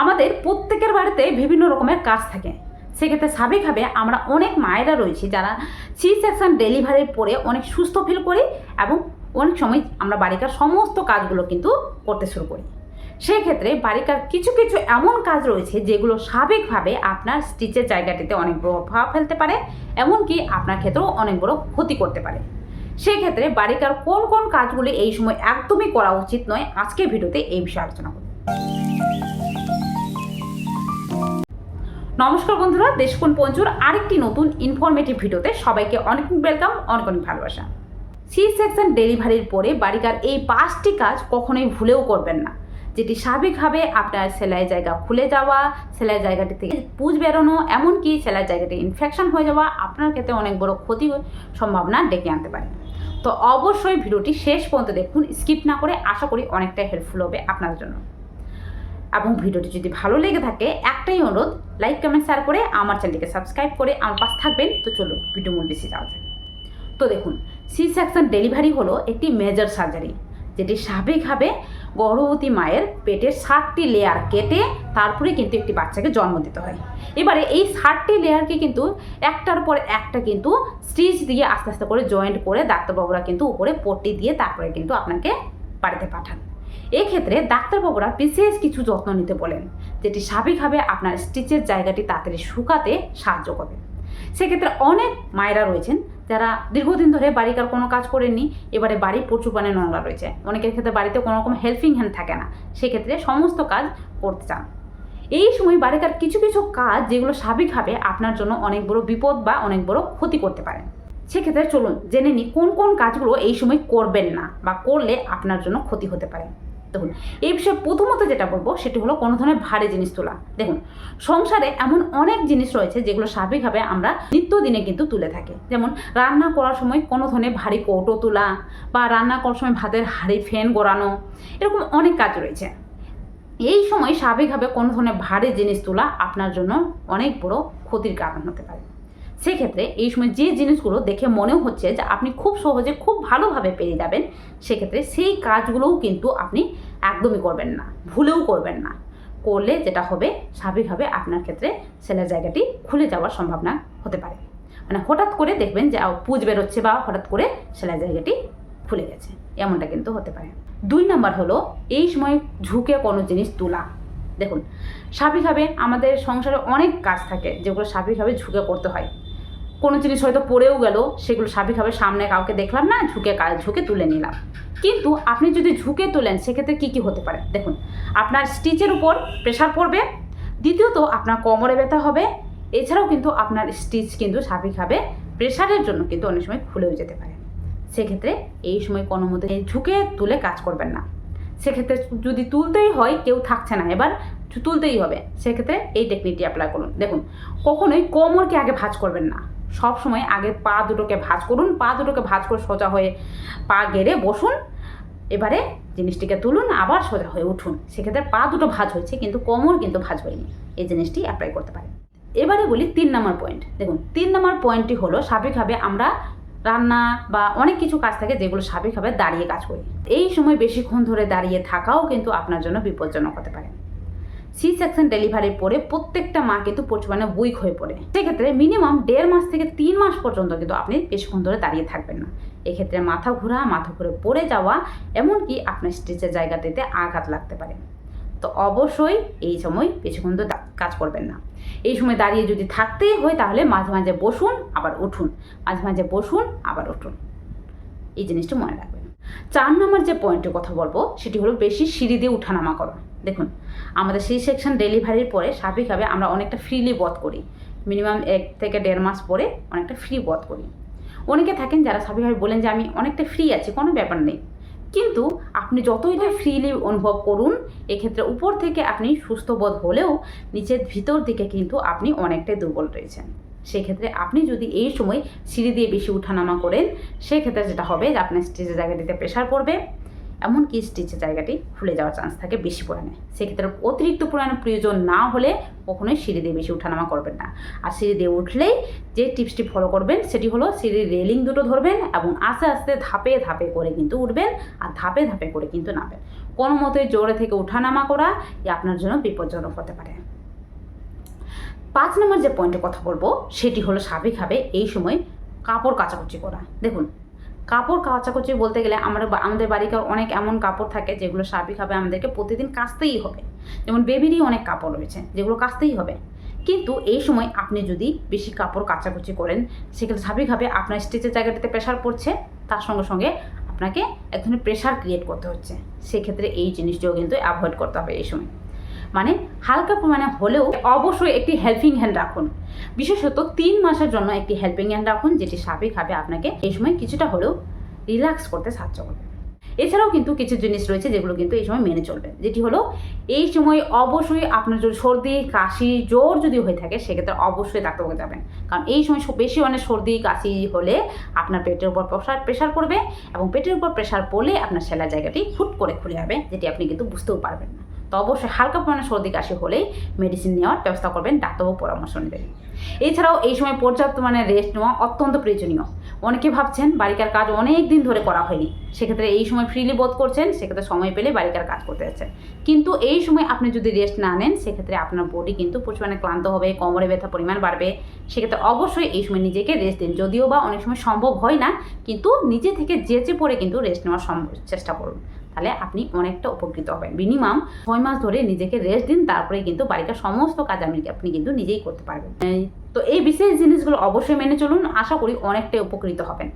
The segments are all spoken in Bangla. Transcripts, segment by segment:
আমাদের প্রত্যেকের বাড়িতে বিভিন্ন রকমের কাজ থাকে। সেক্ষেত্রে স্বাভাবিকভাবে আমরা অনেক মায়েরা রয়েছি যারা সি সেকশন ডেলিভারির পরে অনেক সুস্থ ফিল করি এবং অনেক সময় আমরা বাড়িকার সমস্ত কাজগুলো কিন্তু করতে শুরু করি। সেই ক্ষেত্রে বাড়িকার কিছু কিছু এমন কাজ রয়েছে যেগুলো স্বাভাবিকভাবে আপনার স্টিচের জায়গাটিতে অনেক বড় প্রভাব ফেলতে পারে, এমনকি আপনার ক্ষেত্রেও অনেক বড় ক্ষতি করতে পারে। সেই ক্ষেত্রে বাড়িকার কোন কোন কাজগুলি এই সময় একদমই করা উচিত নয় আজকে ভিডিওতে এই বিষয়ে আলোচনা করব। নমস্কার বন্ধুরা দেশকুন পঞ্চুর আরেকটি নতুন ইনফরমেটিভ ভিডিওতে সবাইকে অনেক ওয়েলকাম অনেক অনেক ভালোবাসা সি সেকশন ডেলিভারির পরে বাড়িকার এই পাঁচটি কাজ কখনোই ভুলেও করবেন না। যেটি স্বাভাবিকভাবে আপনার সেলাই জায়গা খুলে যাওয়া, সেলাই জায়গাটি থেকে পুজ বেরোনো, এমনকি সেলাই জায়গাটি ইনফেকশন হয়ে যাওয়া, আপনার ক্ষেত্রে অনেক বড় ক্ষতি সম্ভাবনা ডেকে আনতে পারে। তো অবশ্যই ভিডিওটি শেষ পর্যন্ত দেখুন স্কিপ না করে আশা করি অনেকটাই হেল্পফুল হবে আপনার জন্য। এবং ভিডিওটি যদি ভালো লেগে থাকে, একটাই অনুরোধ লাইক কমেন্ট শেয়ার করে আমার চ্যানেলটিকে সাবস্ক্রাইব করে আমার পাশ থাকবেন। তো চলুন ভিডিও মূল বেশি যাওয়া যায় তো দেখুন সি সেকশন ডেলিভারি হলো একটি মেজর সার্জারি যেটি স্বাভাবিকভাবে গর্ভবতী মায়ের পেটের ষাটটি লেয়ার কেটে তারপরে কিন্তু একটি বাচ্চাকে জন্ম দিতে হয়। এবারে এই ষাটটি লেয়ারকে কিন্তু একটার পর একটা কিন্তু স্টিচ দিয়ে আস্তে আস্তে করে জয়েন্ট করে ডাক্তারবাবুরা কিন্তু উপরে পট্টি দিয়ে তারপরে কিন্তু আপনাকে বাড়িতে পাঠান। এক্ষেত্রে ডাক্তারবাবুরা বিশেষ কিছু যত্ন নিতে বলেন, যেটি স্বাভাবিকভাবে আপনার স্টিচের জায়গাটি তাড়াতাড়ি শুকাতে সাহায্য করবে। সেক্ষেত্রে অনেক মায়েরা রয়েছেন যারা দীর্ঘদিন ধরে বাড়িকার কোনো কাজ করেননি, এবারে বাড়ি প্রচুর মানে নোংরা রয়েছে। অনেকের ক্ষেত্রে বাড়িতে কোনো রকম হেল্পিং হ্যান্ড থাকে না, সেক্ষেত্রে সমস্ত কাজ করতে চান। এই সময় বাড়িকার কিছু কিছু কাজ যেগুলো স্বাভাবিকভাবে আপনার জন্য অনেক বড় বিপদ বা অনেক বড় ক্ষতি করতে পারে। সেক্ষেত্রে চলুন জেনে নিই কোন কোন কাজগুলো এই সময় করবেন না বা করলে আপনার জন্য ক্ষতি হতে পারে। দেখুন, এই বিষয়ে প্রথমত যেটা বলব সেটি হলো কোনো ধরনের ভারী জিনিস তোলা। দেখুন, সংসারে এমন অনেক জিনিস রয়েছে যেগুলো স্বাভাবিকভাবে আমরা নিত্যদিনে কিন্তু তুলে থাকি। যেমন, রান্না করার সময় কোনো ধরনের ভারী কৌটো তোলা বা রান্না করার সময় ভাতের হাঁড়ি ফ্যান গড়ানো, এরকম অনেক কাজ রয়েছে। এই সময় স্বাভাবিকভাবে কোনো ধরনের ভারী জিনিস তোলা আপনার জন্য অনেক বড় ক্ষতির কারণ হতে পারে। সেক্ষেত্রে এই সময় যে জিনিসগুলো দেখে মনেও হচ্ছে যে আপনি খুব সহজে খুব ভালোভাবে পেরে যাবেন, সেক্ষেত্রে সেই কাজগুলোও কিন্তু আপনি একদমই করবেন না, ভুলেও করবেন না। করলে যেটা হবে, স্বাভাবিকভাবে আপনার ক্ষেত্রে সেলের জায়গাটি খুলে যাওয়ার সম্ভাবনা হতে পারে। মানে হঠাৎ করে দেখবেন যে পুজ বেরোচ্ছে বা হঠাৎ করে সেলাই জায়গাটি খুলে গেছে, এমনটা কিন্তু হতে পারে। দুই নাম্বার হলো, এই সময় ঝুঁকে কোনো জিনিস তোলা। দেখুন, স্বাভাবিকভাবে আমাদের সংসারে অনেক কাজ থাকে যেগুলো স্বাভাবিকভাবে ঝুঁকে করতে হয়। কোনো জিনিস হয়তো পড়েও গেল, সেগুলো স্বাভাবিকভাবে সামনে কাউকে দেখলাম না, ঝুঁকে ঝুঁকে তুলে নিলাম। কিন্তু আপনি যদি ঝুঁকে তোলেন, সেক্ষেত্রে কী কী হতে পারে? দেখুন, আপনার স্টিচের উপর প্রেশার পড়বে, দ্বিতীয়ত আপনার কোমরে ব্যথা হবে, এছাড়াও কিন্তু আপনার স্টিচ কিন্তু স্বাভাবিকভাবে প্রেশারের জন্য কিন্তু অনেক সময় খুলেও যেতে পারে। সেক্ষেত্রে এই সময় কোনো মধ্যে ঝুঁকে তুলে কাজ করবেন না। সেক্ষেত্রে যদি তুলতেই হয়, কেউ থাকছে না, এবার তুলতেই হবে। সেক্ষেত্রে এই টেকনিকটি অ্যাপ্লাই করুন। দেখুন, কখনোই কোমরকে আগে ভাঁজ করবেন না। সব সময় আগে পা দুটোকে ভাঁজ করুন, পা দুটোকে ভাঁজ করে সোজা হয়ে পা গেড়ে বসুন। এবারে জিনিসটিকে তুলুন, আবার সোজা হয়ে উঠুন। সেক্ষেত্রে পা দুটো ভাঁজ হয়েছে, কিন্তু কোমর কিন্তু ভাঁজ হয়নি। এই জিনিসটি অ্যাপ্লাই করতে পারেন। এবারে বলি তিন নম্বর পয়েন্ট দেখুন, তিন নম্বর পয়েন্টটি হলো স্বাভাবিকভাবে আমরা রান্না বা অনেক কিছু কাজ থাকে যেগুলো স্বাভাবিকভাবে দাঁড়িয়ে কাজ করি। এই সময় বেশিক্ষণ ধরে দাঁড়িয়ে থাকাও কিন্তু আপনার জন্য বিপজ্জনক হতে পারে। সি সেকশন ডেলিভারির পরে প্রত্যেকটা মা কিন্তু পরিমাণে উইক হয়ে পড়ে। সেক্ষেত্রে মিনিমাম দেড় মাস থেকে তিন মাস পর্যন্ত কিন্তু আপনি বেশিক্ষণ ধরে দাঁড়িয়ে থাকবেন না। এক্ষেত্রে মাথা ঘোরা, মাথা ঘুরে পড়ে যাওয়া, এমনকি আপনার স্টিচের জায়গাটিতে আঘাত লাগতে পারে। তো অবশ্যই এই সময় বেশিক্ষণ ধরে কাজ করবেন না। এই সময় দাঁড়িয়ে যদি থাকতেই হয় তাহলে মাঝে মাঝে বসুন, আবার উঠুন। মাঝে মাঝে বসুন, আবার উঠুন। এই জিনিসটা মনে রাখবেন। চার নম্বর যে পয়েন্টের কথা বলব, সেটি হলো বেশি সিঁড়ি দিয়ে উঠানামা করা। দেখুন, আমাদের সেই সেকশন ডেলিভারির পরে স্বাভাবিকভাবে আমরা অনেকটা ফ্রিলি বধ করি। মিনিমাম এক থেকে দেড় মাস পরে অনেকটা ফ্রি বধ করি। অনেকে থাকেন যারা স্বাভাবিকভাবে বলেন যে, আমি অনেকটা ফ্রি আছি, কোনো ব্যাপার নেই। কিন্তু আপনি যতই না ফ্রিলি অনুভব করুন, এক্ষেত্রে উপর থেকে আপনি সুস্থ বোধ হলেও নিচের ভিতর দিকে কিন্তু আপনি অনেকটাই দুর্বল রয়েছেন। সেক্ষেত্রে আপনি যদি এই সময় সিঁড়ি দিয়ে বেশি উঠানামা করেন, সেক্ষেত্রে যেটা হবে যে, আপনার স্টেজের জায়গাটিতে প্রেশার পড়বে। এমনকি স্টিচের জায়গাটি ফুলে যাওয়ার চান্স থাকে বেশি পরিমাণে সেক্ষেত্রে অতিরিক্ত পরিমাণে প্রয়োজন না হলে কখনোই সিঁড়ি দিয়ে বেশি উঠানামা করবেন না। আর সিঁড়ি দিয়ে উঠলেই যে টিপসটি ফলো করবেন সেটি হলো সিঁড়ির রেলিং দুটো ধরবেন এবং আস্তে আস্তে ধাপে ধাপে করে কিন্তু উঠবেন আর ধাপে ধাপে করে কিন্তু নামবেন। কোনো মতোই জোরে থেকে উঠানামা করা এ আপনার জন্য বিপজ্জনক হতে পারে। পাঁচ নম্বর যে পয়েন্টের কথা বলব সেটি হলো স্বাভাবিকভাবে এই সময় কাপড় কাচাকুচি করা। দেখুন কাপড় কাচাকুচি বলতে গেলে আমরা আমাদের বাড়িকার অনেক এমন কাপড় থাকে যেগুলো স্বাভাবিকভাবে আমাদেরকে প্রতিদিন কাচতেই হবে। যেমন বেবিরই অনেক কাপড় রয়েছে, যেগুলো কাচতেই হবে। কিন্তু এই সময় আপনি যদি বেশি কাপড় কাচাকুচি করেন, সেক্ষেত্রে স্বাভাবিকভাবে আপনার স্টিচের জায়গাটাতে প্রেশার পড়ছে, তার সঙ্গে সঙ্গে আপনাকে এক ধরনের প্রেশার ক্রিয়েট করতে হচ্ছে। সেক্ষেত্রে এই জিনিসটিও কিন্তু অ্যাভয়েড করতে হবে এই সময়। মানে হালকা পরিমাণে হলেও অবশ্যই একটি হেল্পিং হ্যান্ড রাখুন। বিশেষত তিন মাসের জন্য একটি হেল্পিং হ্যান্ড রাখুন, যেটি স্বাভাবিকভাবে আপনাকে এই সময় কিছুটা হলেও রিল্যাক্স করতে সাহায্য করবে। এছাড়াও কিন্তু কিছু জিনিস রয়েছে যেগুলো কিন্তু এই সময় মেনে চলবে, যেটি হলো এই সময় অবশ্যই আপনার যদি সর্দি, কাশি, জ্বর যদি হয়ে থাকে, সেক্ষেত্রে অবশ্যই ডাক্তারবাবু যাবেন। কারণ এই সময় বেশি মানে সর্দি, কাশি হলে আপনার পেটের উপর প্রেশার প্রেশার পড়বে এবং পেটের উপর প্রেশার পড়লে আপনার সেলা জায়গাটি ফুট করে খুলে যাবে, যেটি আপনি কিন্তু বুঝতেও পারবেন না। তো অবশ্যই হালকা পরিমাণে সর্দি কাশি হলেই মেডিসিন নেওয়ার ব্যবস্থা করবেন, ডাক্তারবাবু পরামর্শ নেবেন। এছাড়াও এই সময় পর্যাপ্ত মানে রেস্ট নেওয়া অত্যন্ত প্রয়োজনীয়। অনেকে ভাবছেন বাড়িকার কাজ অনেক দিন ধরে করা হয়নি, সেক্ষেত্রে এই সময় ফ্রিলি বোধ করছেন, সেক্ষেত্রে সময় পেলে বাড়িকার কাজ করতে যাচ্ছেন। কিন্তু এই সময় আপনি যদি রেস্ট না নেন, সেক্ষেত্রে আপনার বডি কিন্তু পরিমাণে ক্লান্ত হবে, কোমরে ব্যথা পরিমাণ বাড়বে। সেক্ষেত্রে অবশ্যই এই সময় নিজেকে রেস্ট দিন। যদিও বা অনেক সময় সম্ভব হয় না, কিন্তু নিজে থেকে যেচে পড়ে কিন্তু রেস্ট নেওয়ার চেষ্টা করুন। তাহলে আপনি অনেকটা উপকৃত হবেন। মিনিমাম ছয় মাস ধরে নিজেকে রেস্ট দিন তারপরে কিন্তু বাড়িটা সমস্ত কাজ আপনি আপনি কিন্তু নিজেই করতে পারবেন। তো এই বিশেষ জিনিসগুলো অবশ্যই মেনে চলুন, আশা করি অনেকটাই উপকৃত হবেন।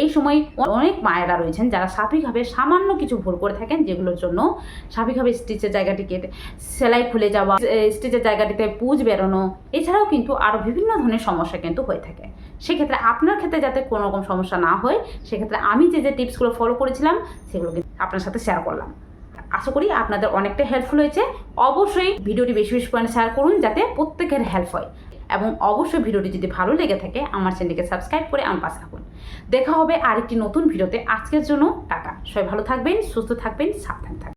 এই সময় অনেক মায়েরা রয়েছেন যারা স্বাভাবিকভাবে সামান্য কিছু ভুল করে থাকেন, যেগুলোর জন্য স্বাভাবিকভাবে স্টিচের জায়গাটি কেটে, সেলাই খুলে যাওয়া স্টিচের জায়গাটিতে পুজ বেরোনো, এছাড়াও কিন্তু আরও বিভিন্ন ধরনের সমস্যা কিন্তু হয়ে থাকে। সেক্ষেত্রে আপনার ক্ষেত্রে যাতে কোনো রকম সমস্যা না হয়, সেক্ষেত্রে আমি যে যে টিপসগুলো ফলো করেছিলাম, সেগুলো কিন্তু আপনার সাথে শেয়ার করলাম। আশা করি আপনাদের অনেকটা হেল্পফুল হয়েছে। অবশ্যই ভিডিওটি বেশি বেশি করে শেয়ার করুন, যাতে প্রত্যেকের হেল্প হয়। এবং অবশ্যই ভিডিওটি যদি ভালো লেগে থাকে, আমার চ্যানেলকে সাবস্ক্রাইব করে আমার পাশে থাকুন। দেখা হবে আরেকটি নতুন ভিডিওতে। আজকের জন্য টাটা। সবাই ভালো থাকবেন, সুস্থ থাকবেন, সাবধান থাকবেন।